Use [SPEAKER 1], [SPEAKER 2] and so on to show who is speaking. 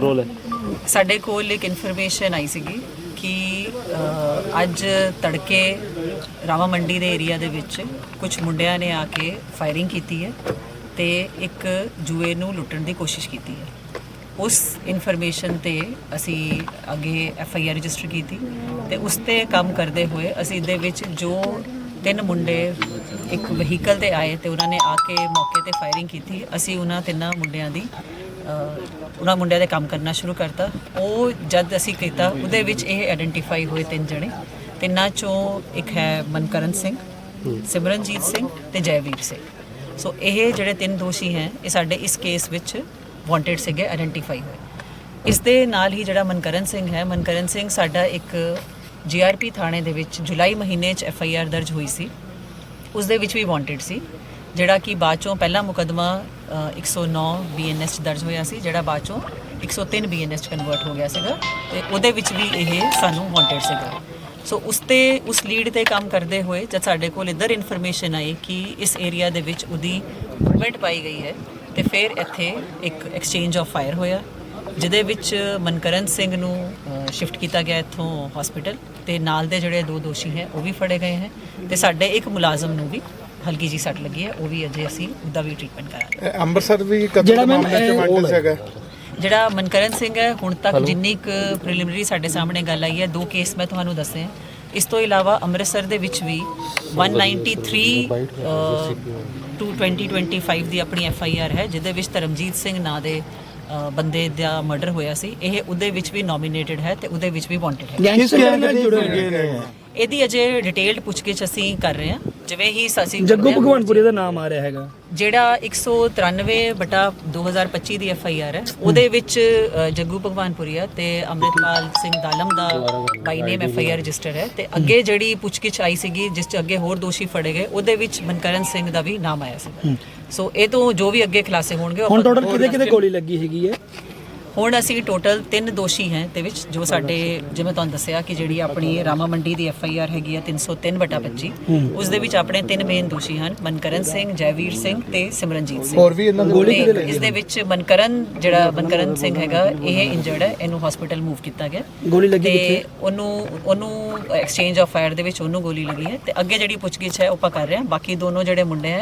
[SPEAKER 1] Role ਹੈ?
[SPEAKER 2] ਸਾਡੇ ਕੋਲ ਇੱਕ ਇਨਫੋਰਮੇਸ਼ਨ ਆਈ ਸੀਗੀ ਕਿ ਅੱਜ ਤੜਕੇ ਰਾਮਾ ਮੰਡੀ ਦੇ ਏਰੀਆ ਦੇ ਵਿੱਚ ਕੁਝ ਮੁੰਡਿਆਂ ਨੇ ਆ ਕੇ ਫਾਇਰਿੰਗ ਕੀਤੀ ਹੈ ਤੇ ਇੱਕ ਜੂਏ ਨੂੰ ਲੁੱਟਣ ਦੀ ਕੋਸ਼ਿਸ਼ ਕੀਤੀ ਹੈ। ਉਸ ਇਨਫੋਰਮੇਸ਼ਨ ਤੇ ਅਸੀਂ ਅੱਗੇ ਐਫ ਆਈ ਆਰ ਰਜਿਸਟਰ ਕੀਤੀ ਤੇ ਉਸ ਤੇ ਕੰਮ ਕਰਦੇ ਹੋਏ ਅਸੀਂ ਦੇ ਵਿੱਚ ਜੋ ਤਿੰਨ ਮੁੰਡੇ ਇੱਕ ਵਹੀਕਲ ਤੇ ਆਏ ਤੇ ਉਹਨਾਂ ਨੇ ਆ ਕੇ ਮੌਕੇ ਤੇ ਫਾਇਰਿੰਗ ਕੀਤੀ। ਅਸੀਂ ਉਹਨਾਂ ਤਿੰਨਾਂ ਮੁੰਡਿਆਂ ਦੀ ਉਹਨਾਂ ਮੁੰਡਿਆਂ ਦੇ ਕੰਮ ਕਰਨਾ ਸ਼ੁਰੂ ਕਰਤਾ। ਉਹ ਜਦ ਅਸੀਂ ਕੀਤਾ, ਉਹਦੇ ਵਿੱਚ ਇਹ ਆਇਡੈਂਟੀਫਾਈ ਹੋਏ ਤਿੰਨ ਜਣੇ। ਤਿੰਨਾਂ ਚੋਂ ਇੱਕ ਹੈ ਮਨਕਰਨ ਸਿੰਘ, ਸਿਮਰਨਜੀਤ ਸਿੰਘ ਤੇ ਜੈਵੀਰ ਸਿੰਘ। ਸੋ ਇਹ ਜਿਹੜੇ ਤਿੰਨ ਦੋਸ਼ੀ ਹੈ, ਇਹ ਸਾਡੇ ਇਸ ਕੇਸ ਵਿੱਚ ਵਾਂਟਡ ਸੀਗੇ ਆਇਡੈਂਟੀਫਾਈ ਹੋਏ। ਇਸ ਦੇ ਨਾਲ ਹੀ ਜਿਹੜਾ ਮਨਕਰਨ ਸਿੰਘ ਹੈ, ਮਨਕਰਨ ਸਿੰਘ ਸਾਡਾ ਇੱਕ ਜੀਆਰਪੀ ਥਾਣੇ ਦੇ ਵਿੱਚ ਜੁਲਾਈ ਮਹੀਨੇ 'ਚ ਐਫ ਆਈ ਆਰ ਦਰਜ ਹੋਈ ਸੀ। ਉਸ ਦੇ ਵਿੱਚ ਵੀ ਵਾਂਟਡ ਸੀ, ਜਿਹੜਾ ਕਿ ਬਾਅਦ ਚੋਂ ਪਹਿਲਾ ਮੁਕਦਮਾ ਅ, 109 ਬੀਐਨਐਸ 'ਚ ਦਰਜ ਹੋਇਆ ਸੀ ਜਿਹੜਾ ਬਾਅਦ ਚੋਂ 103 ਬੀਐਨਐਸ 'ਚ ਕਨਵਰਟ ਹੋ ਗਿਆ ਸੀਗਾ ਤੇ ਉਹਦੇ ਵਿੱਚ ਵੀ ਇਹ ਸਾਨੂੰ ਵਾਂਟਡ ਸੀਗਾ। ਸੋ ਉਸ ਤੇ ਉਸ ਲੀਡ ਤੇ ਕੰਮ ਕਰਦੇ ਹੋਏ ਜਦ ਸਾਡੇ ਕੋਲ ਇੱਧਰ ਇਨਫੋਰਮੇਸ਼ਨ ਆਈ ਕਿ ਇਸ ਏਰੀਆ ਦੇ ਵਿੱਚ ਉਹਦੀ ਮੂਵਮੈਂਟ ਪਾਈ ਗਈ ਹੈ ਤੇ ਫਿਰ ਇੱਥੇ ਇੱਕ ਐਕਸਚੇਂਜ ਆਫ ਫਾਇਰ ਹੋਇਆ ਜਿਹਦੇ ਵਿੱਚ ਮਨਕਰਨ ਸਿੰਘ ਨੂੰ ਸ਼ਿਫਟ ਕੀਤਾ ਗਿਆ ਇੱਥੋਂ ਹਸਪੀਟਲ ਤੇ ਨਾਲ ਦੇ ਜਿਹੜੇ ਦੋ ਦੋਸ਼ੀ ਹੈ ਉਹ ਵੀ ਫੜੇ ਗਏ ਹੈ ਤੇ ਸਾਡੇ ਇੱਕ ਮੁਲਾਜ਼ਮ ਨੂੰ ਵੀ ਹਲਕੀ ਜੀ ਸੱਟ ਲੱਗੀ ਹੈ ਉਹ ਵੀ ਅਜੇ ਅਸੀਂ ਉਹਦਾ ਵੀ ਟ੍ਰੀਟਮੈਂਟ ਕਰਾਂਗੇ।
[SPEAKER 3] ਇਹ ਅੰਮ੍ਰਿਤਸਰ ਵੀ ਕਤਲ
[SPEAKER 4] ਜਿਹੜਾ
[SPEAKER 3] ਦੇ
[SPEAKER 4] ਮੈਮ
[SPEAKER 3] ਮਾਮਲੇ ਚ
[SPEAKER 4] ਇਹ
[SPEAKER 3] ਵਾਂਟਡ ਹੈਗਾ
[SPEAKER 2] ਜਿਹੜਾ ਮਨਕਰਨ ਸਿੰਘ ਹੈ ਹੁਣ ਤੱਕ ਜਿੰਨੀ ਕੁ ਪ੍ਰੀਲਿਮਿਨਰੀ ਸਾਡੇ ਸਾਹਮਣੇ ਗੱਲ ਆਈ ਹੈ ਦੋ ਕੇਸ ਮੈਂ ਤੁਹਾਨੂੰ ਦੱਸੇ ਹੈ। ਇਸ ਤੋਂ ਇਲਾਵਾ ਅੰਮ੍ਰਿਤਸਰ ਦੇ ਵਿੱਚ ਵੀ 193 ਅ, to 2025 ਦੀ ਆਪਣੀ ਐਫ ਆਈ ਆਰ ਹੈ ਜਿਹਦੇ ਵਿੱਚ ਧਰਮਜੀਤ ਸਿੰਘ ਨਾਂ ਦੇ ਬੰਦੇ ਦਾ ਮਰਡਰ ਹੋਇਆ ਸੀ। ਇਹ ਉਹਦੇ ਵਿੱਚ ਵੀ ਨੋਮੀਨੇਟਡ ਹੈ ਤੇ ਉਹਦੇ ਵਿੱਚ ਵੀ ਵਾਂਟਡ ਹੈ।
[SPEAKER 4] ਗੈਂਗਸਟਰ ਨਾਲ ਜੁੜੇ ਹੋਏ ਨੇ?
[SPEAKER 2] ਇਹਦੀ ਅਜੇ ਡਿਟੇਲਡ ਪੁੱਛਗਿੱਛ ਅਸੀਂ ਕਰ ਰਹੇ ਹਾਂ। ਜਿਵੇਂ ਹੀ ਅਸੀਂ
[SPEAKER 4] ਜੱਗੂ ਭਗਵਾਨਪੁਰੀ ਦਾ ਨਾਮ ਆ ਰਿਹਾ ਹੈਗਾ।
[SPEAKER 2] ਜਿਹੜਾ 193 ਬਟਾ 2025 ਦੀ ਐਫ ਆਈ ਆਰ ਹੈ ਉਹਦੇ ਵਿੱਚ ਅ, ਜੱਗੂ ਭਗਵਾਨਪੁਰੀਆ ਤੇ ਅੰਮ੍ਰਿਤਪਾਲ ਸਿੰਘ ਦਾਲਮ ਦਾ by name F I R register ਹੈ ਤੇ ਅੱਗੇ ਜਿਹੜੀ ਪੁੱਛਗਿੱਛ ਆਈ ਸੀਗੀ ਜਿਸ ਚ ਅੱਗੇ ਹੋਰ ਦੋਸ਼ੀ ਫੜੇ ਗਏ ਉਹਦੇ ਵਿੱਚ ਮਨਕਰਨ ਸਿੰਘ ਦਾ ਵੀ ਨਾਮ ਆਇਆ ਸੀ ਸੋ ਇਹ ਤੋਂ ਜੋ ਵੀ ਅੱਗੇ ਖੁਲਾਸੇ ਹੋਣਗੇ ਉਹ
[SPEAKER 4] ਹੁਣ
[SPEAKER 2] ਆਪਾਂ-
[SPEAKER 4] ਟੋਟਲ ਕਿਤੇ ਕਿਤੇ ਗੋਲੀ ਲੱਗੀ ਹੈਗੀ ਹੈ
[SPEAKER 2] ਹੁਣ ਅਸੀਂ ਟੋਟਲ ਤਿੰਨ ਦੋਸ਼ੀ ਹੈ ਤੇ ਵਿੱਚ ਜੋ ਸਾਡੇ ਜਿਵੇਂ ਤੁਹਾਨੂੰ ਦੱਸਿਆ ਕਿ ਜਿਹੜੀ ਆਪਣੀ ਰਾਮਾ ਮੰਡੀ ਦੀ ਐਫ ਆਈ ਆਰ ਹੈਗੀ ਆ 303 ਬਟਾ 25 ਉਸ ਦੇ ਵਿੱਚ ਆਪਣੇ ਤਿੰਨ ਮੇਨ ਦੋਸ਼ੀ ਹਨ ਮਨਕਰਨ ਸਿੰਘ ਜੈਵੀਰ ਸਿੰਘ ਤੇ ਸਿਮਰਨਜੀਤ ਸਿੰਘ।
[SPEAKER 3] ਹੋਰ ਵੀ ਇਹਨਾਂ ਦੇ
[SPEAKER 2] ਗੋਲੀ ਇਸ ਦੇ ਵਿੱਚ ਮਨਕਰਨ ਜਿਹੜਾ ਮਨਕਰਨ ਸਿੰਘ ਹੈਗਾ ਇਹ ਇੰਜਰਡ ਹੈ ਇਹਨੂੰ ਹਸਪੀਟਲ ਮੂਵ ਕੀਤਾ ਗਿਆ।
[SPEAKER 4] ਗੋਲੀ ਲੱਗੀ
[SPEAKER 2] ਤੇ
[SPEAKER 4] ਕਿੱਥੇ?
[SPEAKER 2] ਉਹਨੂੰ ਉਹਨੂੰ ਐਕਸਚੇਂਜ ਆਫ ਫਾਇਰ ਦੇ ਵਿੱਚ ਉਹਨੂੰ ਗੋਲੀ ਲੱਗੀ ਹੈ। ਤੇ ਅੱਗੇ ਜਿਹੜੀ ਪੁੱਛਗਿੱਛ ਹੈ ਉਹ ਆਪਾਂ ਕਰ ਰਹੇ ਹਾਂ। ਬਾਕੀ ਦੋਨੋਂ ਜਿਹੜੇ ਮੁੰਡੇ ਹੈ